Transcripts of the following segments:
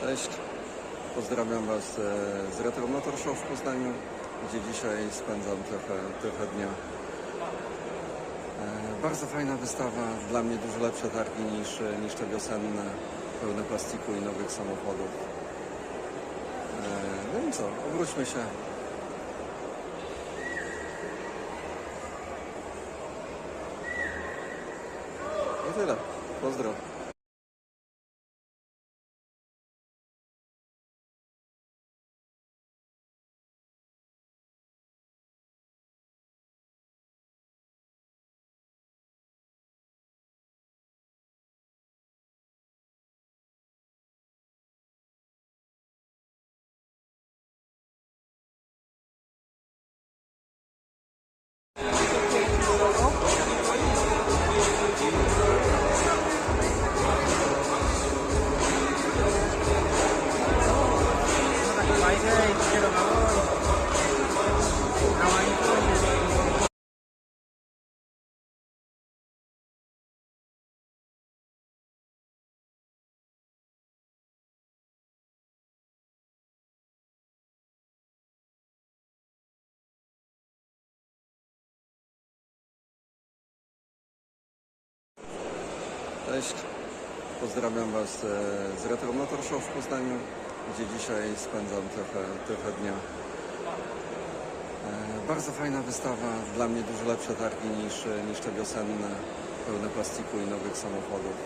Cześć, pozdrawiam Was e, z Retro Motor Show w Poznaniu, gdzie dzisiaj spędzam trochę, trochę dnia. E, Bardzo fajna wystawa, dla mnie dużo lepsze targi niż, niż te wiosenne, pełne plastiku i nowych samochodów. E, No i co, obróćmy się. I tyle. Pozdro. Cześć, pozdrawiam Was e, z Retro Motor Show w Poznaniu, gdzie dzisiaj spędzam trochę, trochę dnia. E, Bardzo fajna wystawa, dla mnie dużo lepsze targi niż, niż te wiosenne, pełne plastiku i nowych samochodów.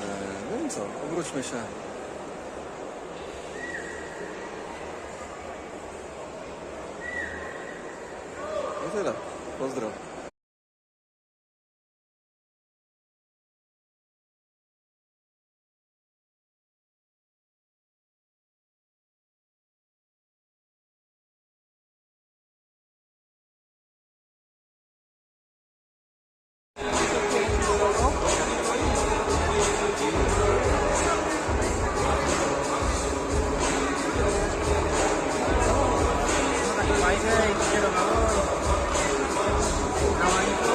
E, No i co, obróćmy się. Tyle. Pozdro. How are you?